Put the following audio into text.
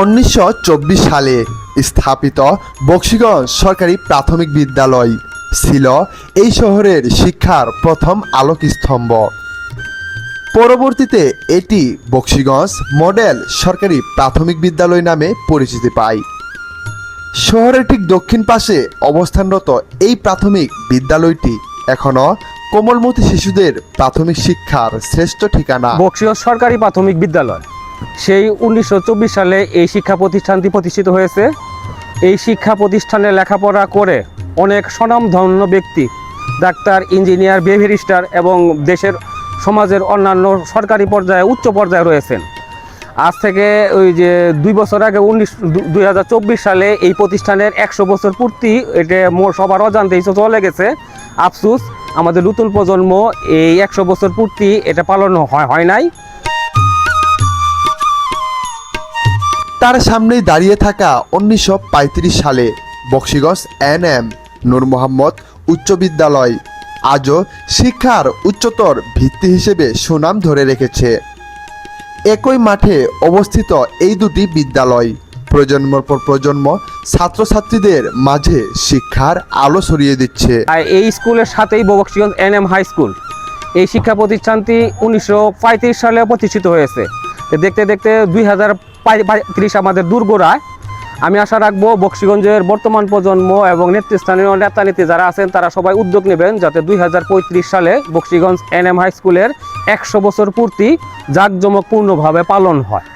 উনিশশো চব্বিশ সালে স্থাপিত বক্সিগঞ্জ সরকারি প্রাথমিক বিদ্যালয় ছিল এই শহরের শিক্ষার প্রথম আলোকস্তম্ভ। পরবর্তীতে এটি বক্সিগঞ্জ মডেল সরকারি প্রাথমিক বিদ্যালয় নামে পরিচিতি পায়। শহরের ঠিক দক্ষিণ পাশে অবস্থানরত এই প্রাথমিক বিদ্যালয়টি এখনও কোমলমতি শিশুদের প্রাথমিক শিক্ষার শ্রেষ্ঠ ঠিকানা। বক্সিগঞ্জ সরকারি প্রাথমিক বিদ্যালয়। সেই উনিশশো চব্বিশ সালে এই শিক্ষা প্রতিষ্ঠানটি প্রতিষ্ঠিত হয়েছে। এই শিক্ষা প্রতিষ্ঠানে লেখাপড়া করে অনেক স্বনামধন্য ব্যক্তি, ডাক্তার, ইঞ্জিনিয়ার বেভিরিস্টার এবং দেশের সমাজের অন্যান্য সরকারি পর্যায়ে, উচ্চ পর্যায়ে রয়েছেন। আজ থেকে ওই যে দুই বছর আগে উনিশ, দুই সালে এই প্রতিষ্ঠানের একশো বছর পূর্তি এটা মোর সবার অজান্তেই চলে গেছে। আফসুস, আমাদের নতুন প্রজন্ম এই একশো বছর পূর্তি এটা পালন হয় হয় নাই। তার সামনেই দাঁড়িয়ে থাকা উনিশশো পঁয়ত্রিশ সালে বক্সিগঞ্জ এন এম নূর মোহাম্মদ উচ্চ বিদ্যালয় আজও শিক্ষার উচ্চতর ভিত্তি হিসেবে সুনাম ধরে রেখেছে। একই মাঠে অবস্থিত এই দুটি বিদ্যালয় প্রজন্মর পর প্রজন্ম ছাত্রছাত্রীদের মাঝে শিক্ষার আলো ছড়িয়ে দিচ্ছে। আর এই স্কুলের সাথেই ববক্সিগঞ্জ এন এম হাই স্কুল। এই শিক্ষা প্রতিষ্ঠানটি উনিশশো পঁয়ত্রিশ সালে প্রতিষ্ঠিত হয়েছে। দেখতে দেখতে দুই হাজার পঁয়ত্রিশ আমাদের দুর্গোড়ায়। আমি আশা রাখব বক্সিগঞ্জের বর্তমান প্রজন্ম এবং নেতৃস্থানীয় নেতা নেত্রী যারা আছেন, তারা সবাই উদ্যোগ নেবেন যাতে দুই হাজার পঁয়ত্রিশ সালে বক্সিগঞ্জ এন এম হাই স্কুলের একশো বছর পূর্তি জাঁকজমকপূর্ণভাবে পালন হয়।